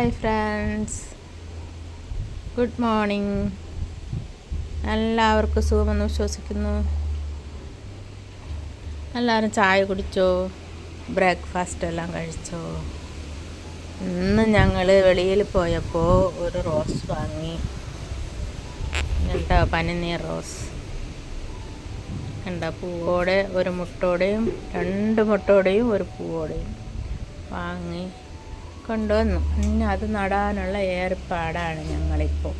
Hi friends good morning എല്ലാവർക്കും സുഖമെന്ന് വിശ്വസിക്കുന്നു. എല്ലാവരും ചായ കുടിച്ചോ? ബ്രേക്ക്ഫാസ്റ്റ് എല്ലാം കഴിച്ചോ? ഇന്ന് ഞങ്ങൾ വെളിയിൽ പോയപ്പോൾ ഒരു റോസ് വാങ്ങി. എന്താ പനിനീർ റോസ്. എന്താ പൂവോടെ ഒരു മുട്ടോടെയും രണ്ട് മുട്ടോടെയും ഒരു പൂവോടെയും വാങ്ങി. കൊണ്ടുവന്നു. ഇനി അത് നടാനുള്ള ഏർപ്പാടാണ് ഞങ്ങളിപ്പോൾ.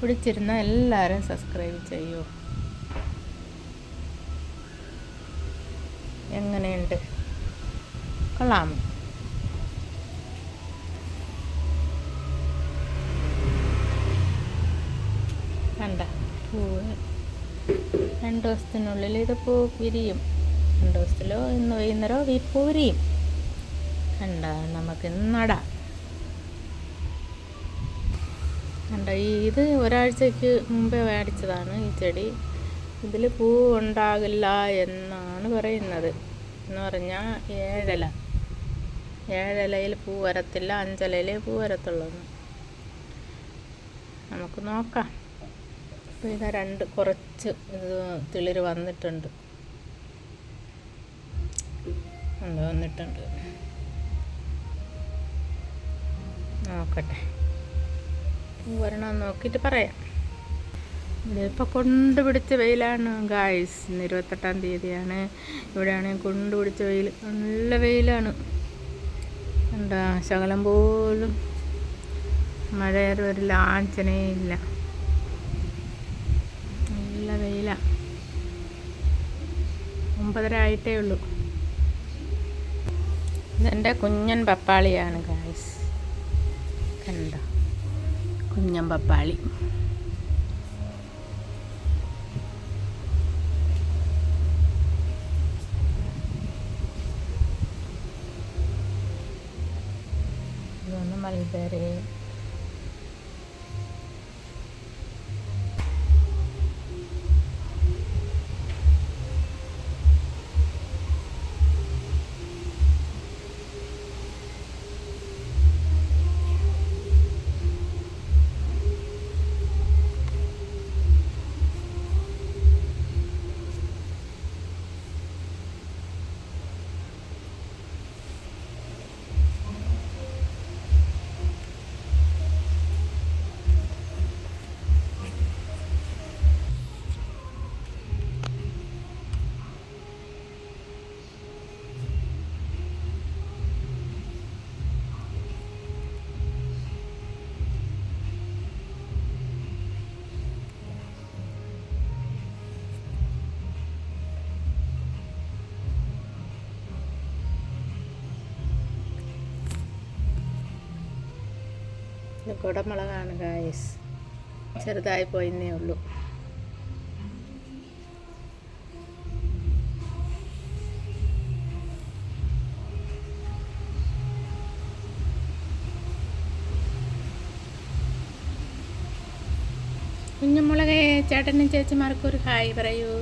പിടിച്ചിരുന്ന എല്ലാവരും സബ്സ്ക്രൈബ് ചെയ്യൂ. എങ്ങനെയുണ്ട്? കൊള്ളാം. കണ്ട പൂവ്. രണ്ട് ദിവസത്തിനുള്ളിൽ ഇത് പൂ വിരിയും. രണ്ട് ദിവസത്തിലോ ഇന്ന് വൈകുന്നേരമോ വി കണ്ട നമുക്ക് നടാം. ഈ ഇത് ഒരാഴ്ചക്ക് മുമ്പേ മേടിച്ചതാണ് ഈ ചെടി. ഇതിൽ പൂ ഉണ്ടാകില്ല എന്നാണ് പറയുന്നത്. എന്ന് പറഞ്ഞാൽ ഏഴല. ഏഴലയിൽ പൂ വരത്തില്ല അഞ്ചലയിൽ പൂ വരത്തുള്ളൂ നമുക്ക് നോക്കാം. അപ്പോൾ ഇതാ രണ്ട് കുറച്ച് ഇത് തിളിര് വന്നിട്ടുണ്ട്. വന്നിട്ടുണ്ട്. നോക്കട്ടെ. വരണം നോക്കിയിട്ട് പറയാം. ഇവിടെ ഇപ്പോൾ കൊണ്ടുപിടിച്ച വെയിലാണ് ഗായ്സ് ഇന്ന് ഇരുപത്തെട്ടാം തീയതിയാണ്. ഇവിടെയാണെങ്കിൽ കൊണ്ടുപിടിച്ച വെയിൽ. നല്ല വെയിലാണ്. എന്താ ശകലം പോലും മഴയൊരു ഒരു ലാഞ്ചനേ ഇല്ല നല്ല വെയിലാണ് ഒമ്പതര ആയിട്ടേ ഉള്ളൂ. ഇതെന്റെ കുഞ്ഞൻ പപ്പാളിയാണ് കണ്ട? കുഞ്ഞൻ പപ്പാളി. ഇതൊന്ന് കുടമുളകാണ് ഗായസ് ചെറുതായി പോയിന്നേ ഉള്ളൂ. കുഞ്ഞുമുളകെ ചേട്ടനും ചേച്ചിമാർക്കൊരു ഹായ് പറയൂ.